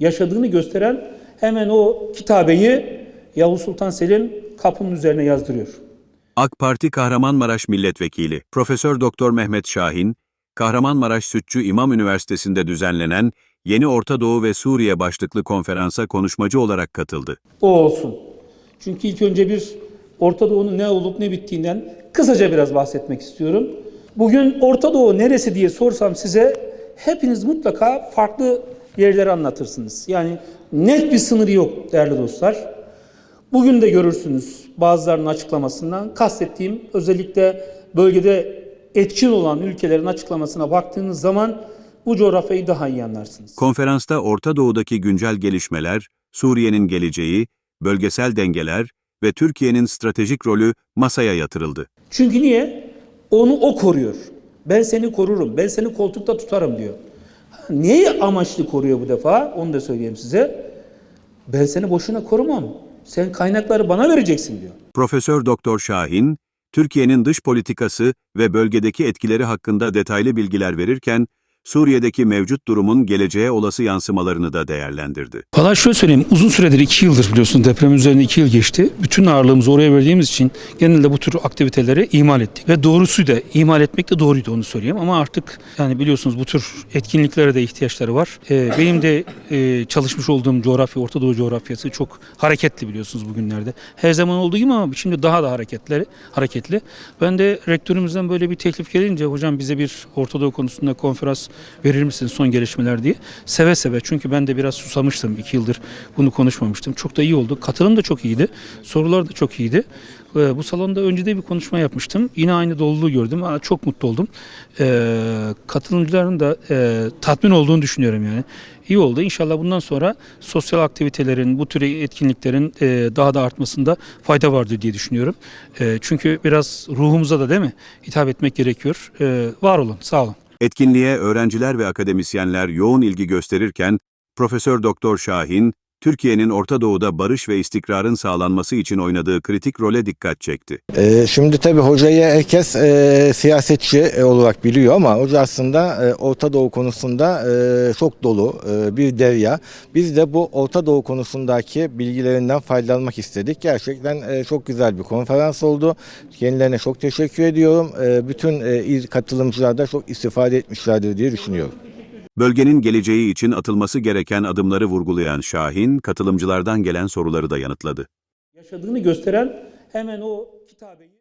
yaşadığını gösteren hemen o kitabeyi Yavuz Sultan Selim kapının üzerine yazdırıyor. AK Parti Kahramanmaraş Milletvekili Profesör Doktor Mehmet Şahin, Kahramanmaraş Sütçü İmam Üniversitesi'nde düzenlenen Yeni Orta Doğu ve Suriye başlıklı konferansa konuşmacı olarak katıldı. O olsun. Çünkü ilk önce bir Orta Doğu'nun ne olup ne bittiğinden kısaca biraz bahsetmek istiyorum. Bugün Orta Doğu neresi diye sorsam size hepiniz mutlaka farklı yerleri anlatırsınız. Yani net bir sınırı yok değerli dostlar. Bugün de görürsünüz bazılarının açıklamasından kastettiğim özellikle bölgede etkin olan ülkelerin açıklamasına baktığınız zaman bu coğrafyayı daha iyi anlarsınız. Konferansta Orta Doğu'daki güncel gelişmeler, Suriye'nin geleceği, bölgesel dengeler ve Türkiye'nin stratejik rolü masaya yatırıldı. Çünkü niye? Onu o koruyor. Ben seni korurum, ben seni koltukta tutarım diyor. Neyi amaçlı koruyor bu defa? Onu da söyleyeyim size. Ben seni boşuna korumam. Sen kaynakları bana vereceksin diyor. Profesör Doktor Şahin, Türkiye'nin dış politikası ve bölgedeki etkileri hakkında detaylı bilgiler verirken, Suriye'deki mevcut durumun geleceğe olası yansımalarını da değerlendirdi. Valla şöyle söyleyeyim uzun süredir iki yıldır biliyorsunuz deprem üzerine iki yıl geçti. Bütün ağırlığımızı oraya verdiğimiz için genelde bu tür aktiviteleri ihmal ettik. Ve doğrusu da ihmal etmek de doğruydu onu söyleyeyim. Ama artık yani biliyorsunuz bu tür etkinliklere de ihtiyaçları var. Ee, benim de e, çalışmış olduğum coğrafya Orta Doğu coğrafyası çok hareketli biliyorsunuz bugünlerde. Her zaman olduğu gibi ama şimdi daha da hareketleri hareketli. Ben de rektörümüzden böyle bir teklif gelince hocam bize bir Orta Doğu konusunda konferans verir misin son gelişmeler diye. Seve seve çünkü ben de biraz susamıştım. iki yıldır bunu konuşmamıştım. Çok da iyi oldu. Katılım da çok iyiydi. Sorular da çok iyiydi. Ee, Bu salonda önce de bir konuşma yapmıştım. Yine aynı doluluğu gördüm. Çok mutlu oldum. Ee, katılımcıların da e, tatmin olduğunu düşünüyorum yani. İyi oldu. İnşallah bundan sonra sosyal aktivitelerin, bu tür etkinliklerin e, daha da artmasında fayda vardır diye düşünüyorum. E, çünkü biraz ruhumuza da değil mi hitap etmek gerekiyor. Var olun, sağ olun. Etkinliğe öğrenciler ve akademisyenler yoğun ilgi gösterirken, Profesör Doktor Şahin, Türkiye'nin Orta Doğu'da barış ve istikrarın sağlanması için oynadığı kritik role dikkat çekti. Ee, şimdi tabii hocayı herkes e, siyasetçi e, olarak biliyor ama hoca aslında e, Orta Doğu konusunda e, çok dolu e, bir derya. Biz de bu Orta Doğu konusundaki bilgilerinden faydalanmak istedik. Gerçekten e, çok güzel bir konferans oldu. Kendilerine çok teşekkür ediyorum. E, bütün e, katılımcılar da çok istifade etmişlerdir diye düşünüyorum. Bölgenin geleceği için atılması gereken adımları vurgulayan Şahin, katılımcılardan gelen soruları da yanıtladı. Yaşadığını gösteren hemen o kitabeyi